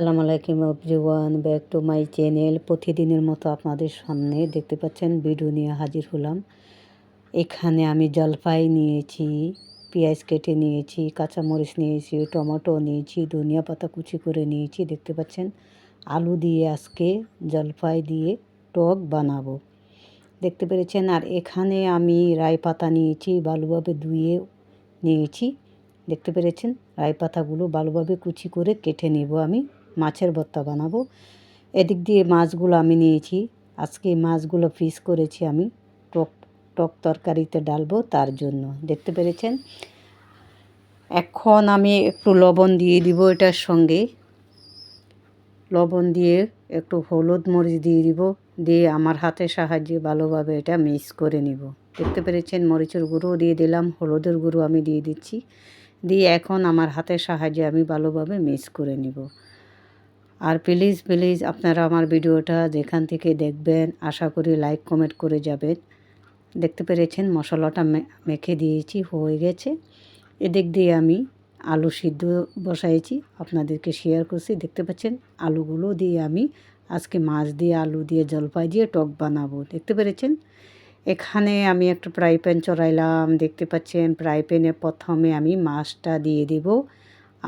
সালাম আলাইকুম everyone, back to my channel প্রতিদিনের মতো আপনাদের সামনে দেখতে পাচ্ছেন ভিডিও নিয়ে হাজির হলাম। এখানে আমি জলপাই নিয়েছি, পেঁয়াজ কেটে নিয়েছি, কাঁচামরিচ নিয়েছি, টমেটো নিয়েছি, ধনিয়া পাতা কুচি করে নিয়েছি। দেখতে পাচ্ছেন, আলু দিয়ে আজকে জলপাই দিয়ে টক বানাবো। দেখতে পেরেছেন, আর এখানে আমি রাই পাতা নিয়েছি, ভালোভাবে ধুয়ে নিয়েছি। দেখতে পেরেছেন, রাই পাতাগুলো ভালোভাবে কুচি করে কেটে নেব আমি। মাছের ভর্তা বানাবো। এদিক দিয়ে মাছগুলো আমি নিয়েছি। আজকে মাছগুলো ফ্রিজ করেছি আমি। টক টক তরকারিতে ডালবো তার জন্য। দেখতে পেরেছেন? এখন আমি একটু লবণ দিয়ে দিব এটার সঙ্গে। লবণ দিয়ে একটু হলুদ মরিচ দিয়ে দিব। দিয়ে আমার হাতের সাহায্যে ভালোভাবে এটা মিক্স করে নিব। দেখতে পেরেছেন? মরিচের গুঁড়ো দিয়ে দিলাম। হলুদের গুঁড়ো আমি দিয়ে দিচ্ছি। দিয়ে এখন আমার হাতের সাহায্যে আমি ভালোভাবে মিক্স করে নিব। আর প্লিজ প্লিজ আপনারা আমার ভিডিওটা যেখান থেকে দেখবেন, আশা করি লাইক কমেন্ট করে যাবেন। দেখতে পেরেছেন, মশলাটা মেখে দিয়েছি, হয়ে গেছে। এদিক দিয়ে আমি আলু সিদ্ধ বসাইছি, আপনাদেরকে শেয়ার করছি। দেখতে পাচ্ছেন, আলুগুলো দিয়ে আমি আজকে মাছ দিয়ে, আলু দিয়ে, জলপাই দিয়ে টক বানাবো। দেখতে পেরেছেন? এখানে আমি একটা ফ্রাই প্যান চড়াইলাম, দেখতে পাচ্ছেন ফ্রাই প্যানে প্রথমে আমি মাছটা দিয়ে দেব।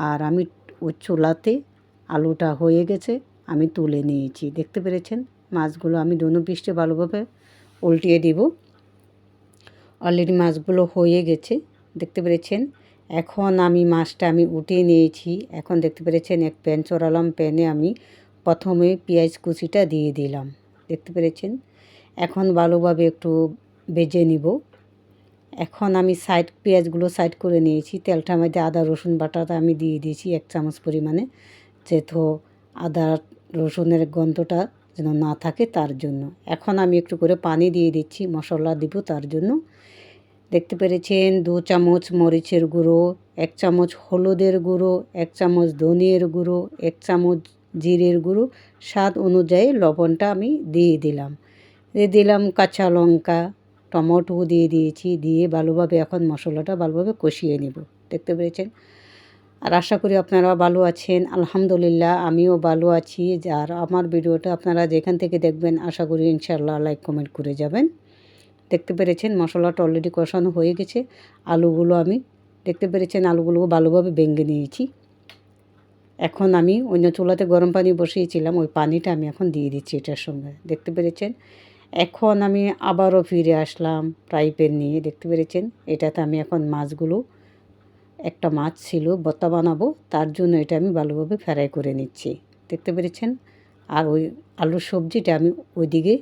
আর আমি ওই চুলাতে আলুটা হয়ে গেছে, আমি তুলে নিয়েছি। দেখতে পেরেছেন? মাছগুলো আমি দোনো পিসটে ভালোভাবে উল্টিয়ে দিব। অলরেডি মাছগুলো হয়ে গেছে, দেখতে পেরেছেন? এখন আমি মাছটা আমি উঠিয়ে নিয়েছি। এখন দেখতে পেরেছেন, এক প্যান, চড়ালাম প্যানে আমি প্রথমে পেঁয়াজ কুচিটা দিয়ে দিলাম। দেখতে পেরেছেন? এখন ভালোভাবে একটু বেজে নিব। এখন আমি সাইড, পেঁয়াজগুলো সাইড করে নিয়েছি। তেলটার মধ্যে আদা, রসুন বাটাটা আমি দিয়ে দিয়েছি, এক চামচ পরিমাণে। যেহেতু আদা, রসুনের গন্ধটা যেন না থাকে তার জন্য। এখন আমি একটু করে পানি দিয়ে দিচ্ছি, মশলা দিব তার জন্য। দেখতে পেরেছেন, দু চামচ মরিচের গুঁড়ো, এক চামচ হলুদের গুঁড়ো, এক চামচ ধনিয়ার গুঁড়ো, এক চামচ জিরের গুঁড়ো। স্বাদ অনুযায়ী লবণটা আমি দিয়ে দিলাম। দিয়ে দিলাম কাঁচা লঙ্কা টমেটো দিয়ে দিয়েছি, দিয়ে ভালোভাবে এখন মশলাটা ভালোভাবে কষিয়ে নেব। দেখতে পেরেছেন? আর আশা করি আপনারা ভালো আছেন। আলহামদুলিল্লাহ, আমিও ভালো আছি। আর আমার ভিডিওটা আপনারা যেখান থেকে দেখবেন, আশা করি ইনশাল্লাহ লাইক কমেন্ট করে যাবেন। দেখতে পেরেছেন, মশলাটা অলরেডি কষানো হয়ে গেছে। আলুগুলো আমি, দেখতে পেরেছেন আলুগুলো ভালোভাবে ভেঙে নিয়েছি। এখন আমি অন্য চুলাতে গরম পানি বসিয়েছিলাম, ওই পানিটা আমি এখন দিয়ে দিচ্ছি এটার সঙ্গে। দেখতে পেরেছেন? এখন আমি আবারও ফিরে আসলাম ফ্রাই প্যান নিয়ে। দেখতে পেরেছেন? এটাতে আমি এখন মাছগুলো একটা মাছ ছিল, বত্তা বানাবো, তার জন্য এটা আমি ভালোভাবে ফ্রাই করে নিচ্ছি। দেখতে পেরেছেন? আর ওই আলুর সবজিটা আমি ওইদিকে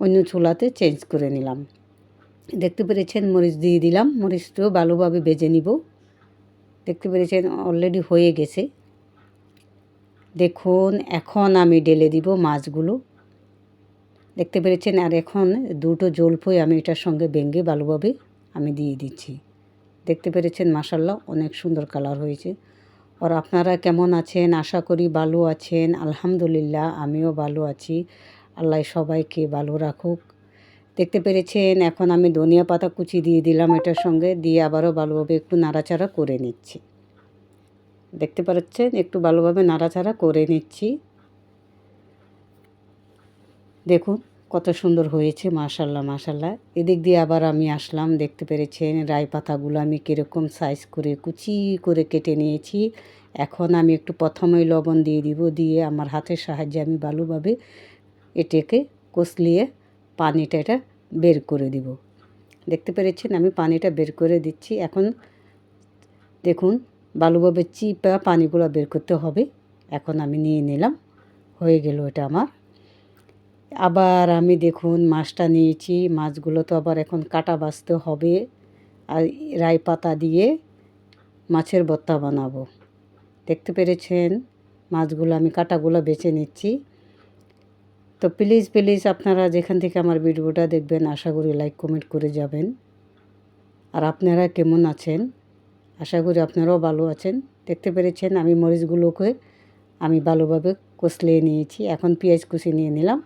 অন্য চুলাতে চেঞ্জ করে নিলাম। দেখতে পেরেছেন? মরিচ দিয়ে দিলাম। মরিচটাও ভালোভাবে বেজে নিব। দেখতে পেরেছেন? অলরেডি হয়ে গেছে। দেখুন, এখন আমি ডেলে দিব মাছগুলো। দেখতে পেরেছেন? আর এখন দুটো জলফই আমি এটার সঙ্গে বেঙ্গে ভালোভাবে আমি দিয়ে দিচ্ছি। দেখতে পেরেছেন মাসাল্লাহ অনেক সুন্দর কালার হয়েছে। আর আপনারা কেমন আছেন? আশা করি ভালো আছেন। আলহামদুলিল্লাহ, আমিও ভালো আছি। আল্লাহ সবাইকে ভালো রাখুক। দেখতে পেরেছেন, এখন আমি ধনিয়া পাতা কুচি দিয়ে দিলাম এটার সঙ্গে, দিয়ে আবারও ভালোভাবে একটু নাড়াচাড়া করে নিচ্ছি। দেখতে পাচ্ছেন, একটু ভালোভাবে নাড়াচাড়া করে নিচ্ছি। দেখুন। কত সুন্দর হয়েছে, মাশাল্লাহ মাশাল্লাহ। এদিক দিয়ে আবার আমি আসলাম, দেখতে পেরেছেন রায় পাতাগুলো আমি কীরকম সাইজ করে, কুচি করে কেটে নিয়েছি। এখন আমি একটু প্রথমেই লবণ দিয়ে দিব, দিয়ে আমার হাতের সাহায্যে আমি ভালোভাবে এটাকে কষলিয়ে পানিটা এটা বের করে দিব। দেখতে পেরেছেন আমি পানিটা বের করে দিচ্ছি। এখন দেখুন, ভালোভাবে চিপা পানিগুলো বের করতে হবে। এখন আমি নিয়ে নিলাম, হয়ে গেল এটা আমার আবার আমি দেখুন মাছটা নিয়েছি, মাছগুলো তো আবার এখন কাটা বাছতে হবে। আর রাই পাতা দিয়ে মাছের ভর্তা বানাবো। দেখতে পেরেছেন? মাছগুলো আমি কাটাগুলো বেছে নিচ্ছি। তো প্লিজ প্লিজ আপনারা যেখান থেকে আমার ভিডিওটা দেখবেন, আশা করি লাইক কমেন্ট করে যাবেন। আর আপনারা কেমন আছেন? আশা করি আপনারাও ভালো আছেন। দেখতে পেরেছেন? আমি মরিচগুলোকে আমি ভালোভাবে কষলিয়ে নিয়েছি। এখন পেঁয়াজ কুচি নিয়ে নিলাম।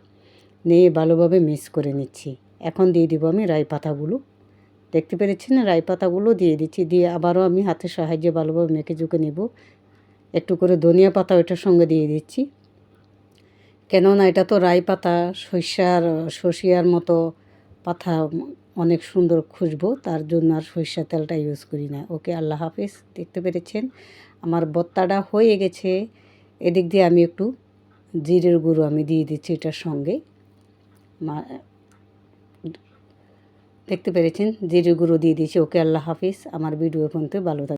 নিয়ে ভালোভাবে মিক্স করে নিচ্ছি। এখন দিয়ে দিব আমি রাই পাতাগুলো। দেখতে পেরেছি না? রাই পাতাগুলো দিয়ে দিচ্ছি। দিয়ে আবারও আমি হাতের সাহায্যে ভালোভাবে মেখে ঝুঁকে নেব। একটু করে ধনিয়া পাতা ওইটার সঙ্গে দিয়ে দিচ্ছি। কেননা এটা তো রাই পাতা, সর্ষার সর্ষিয়ার মতো পাতা অনেক সুন্দর খুশবো। তার জন্য আর সরিষা তেলটা ইউজ করি না। ওকে, আল্লাহ হাফিজ। দেখতে পেরেছেন? আমার বত্তাটা হয়ে গেছে। এদিক দিয়ে আমি একটু জিরের গুঁড়ো আমি দিয়ে দিচ্ছি এটার সঙ্গে। দেখতে পেরেছেন? যে গুরু দিয়ে দিয়েছে ওকে আল্লাহ হাফিজ। আমার ভিডিও পর্যন্ত ভালো থাকে